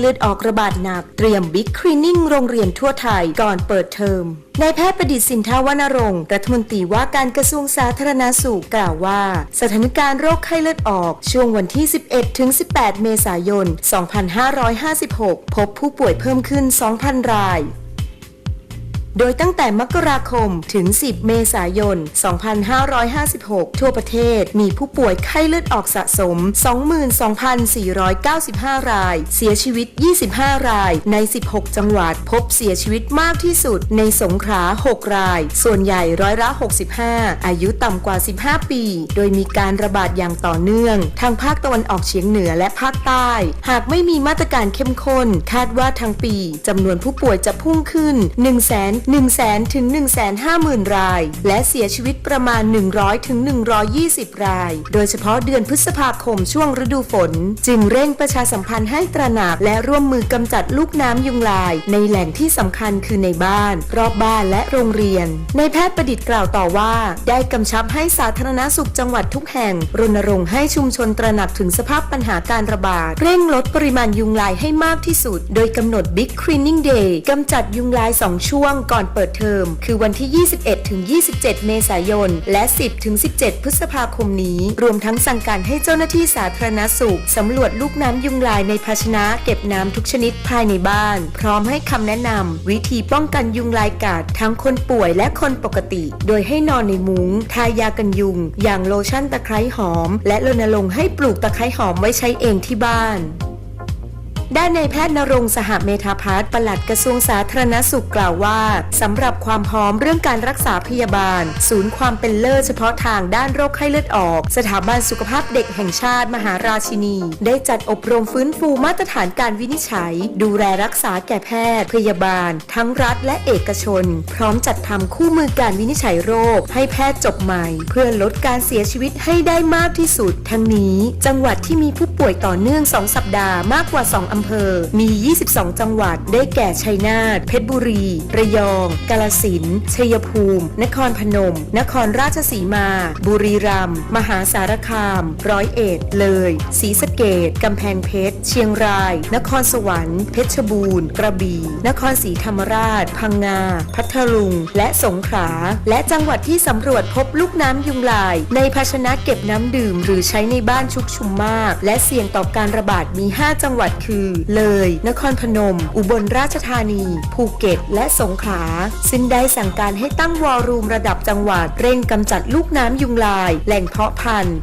เลือดออกระบาดหนัก เตรียมบิ๊กคลีนิ่งโรงเรียนทั่วไทยก่อนเปิดเทอมนายแพทย์ประดิษฐ์สินทาวนรณรงค์รัฐมนตรีว่าการกระทรวงสาธารณสุขกล่าวว่า สถานการณ์โรคไข้เลือดออกช่วงวันที่ 11 ถึง 18 เมษายน 2556 พบผู้ป่วยเพิ่มขึ้น 2,000 ราย โดยตั้งแต่มกราคมถึง 10 เมษายน 2556 ทั่วประเทศมีผู้ป่วยไข้เลือดออกสะสม 22,495 ราย เสียชีวิต 25 ราย ใน 16 จังหวัดพบเสียชีวิตมากที่สุด ในสงขลา 6 ราย ส่วนใหญ่ร้อยละ 65 อายุต่ำกว่า 15 ปี โดยมีการระบาดอย่างต่อเนื่อง ทางภาคตะวันออกเฉียงเหนือและภาคใต้ หากไม่มีมาตรการเข้มข้น คาดว่าทั้งปีจำนวนผู้ป่วยจะพุ่งขึ้น 1 0 0 0 0 0 1 0 0 0 0ถึง1 5 0 0 0 0 ราย และเสียชีวิตประมาณ 100ถึง120 ราย โดยเฉพาะเดือนพฤษภาคมช่วงฤดูฝน จึงเร่งประชาสัมพันธ์ให้ตระหนักและร่วมมือกำจัดลูกน้ำยุงลาย ในแหล่งที่สำคัญคือในบ้าน รอบบ้านและโรงเรียน ในแพทย์ประดิษฐ์กล่าวต่อว่า ได้กำชับให้สาธารณสุขจังหวัดทุกแห่ง รณรงค์ให้ชุมชนตระหนักถึงสภาพปัญหาการระบาด เร่งลดปริมาณยุงลายให้มากที่สุด โดยกำหนด Big Cleaning Day กำจัดยุงลาย 2 ช่วงก่อนอนเปิดเทอม คือวันที่ 21ถึง27 เมษายน และ 10ถึง17 พฤษภาคมนี้ รวมทั้งสั่งการให้เจ้าหน้าที่สาธารณสุขสำรวจลูกน้ำยุงลายในภาชนะเก็บน้ำทุกชนิดภายในบ้าน พร้อมให้คำแนะนำวิธีป้องกันยุงลายกัดทั้งคนป่วยและคนปกติ โดยให้นอนในมุง้ง ทายากันยุง อย่างโลชั่นตะไคร้หอม และรณรงค์ให้ปลูกตะไคร้หอมไว้ใช้เองที่บ้าน ด้านในแพทย์นรงสหเมธาพัฒน์ปลัดกระทรวงสาธารณสุขกล่าวว่าสำหรับความพร้อมเรื่องการรักษาพยาบาล ศูนย์ความเป็นเลิศเฉพาะทางด้านโรคไข้เลือดออก สถาบันสุขภาพเด็กแห่งชาติมหาราชินี ได้จัดอบรมฟื้นฟูมาตรฐานการวินิจฉัย ดูแลรักษาแก่แพทย์ พยาบาล ทั้งรัฐและเอกชน พร้อมจัดทำคู่มือการวินิจฉัยโรค ให้แพทย์จบใหม่ เพื่อลดการเสียชีวิตให้ได้มากที่สุด ทั้งนี้ จังหวัดที่มีผู้ป่วยต่อเนื่อง 2 สัปดาห์มากกว่า 2อำเภอ มี 22 จังหวัด ได้แก่ชัยนาท เพชรบุรี ระยอง กาลสินธุ์ชัยภูมิ นครพนม นครราชสีมา บุรีรัมย์ มหาสารคาม ร้อยเอ็ด เลยศรีสะเกดกำแพงเพชร เชียงราย นครสวรรค์ เพชรบูรณ์ กระบี่ นครศรีธรรมราช พังงา พัทลุง และสงขลา และจังหวัดที่สำรวจพบลูกน้ำยุงลาย ในภาชนะเก็บน้ำดื่ม หรือใช้ในบ้านชุกชุมมาก และเสี่ยงต่อการระบาดมี 5 จังหวัดคือเลย นครพนม อุบลราชธานี ภูเก็ต และสงขลา ซึ่งได้สั่งการให้ตั้งวอลลุ่มระดับจังหวัด เร่งกำจัดลูกน้ำยุงลาย แหล่งเพาะพันธุ์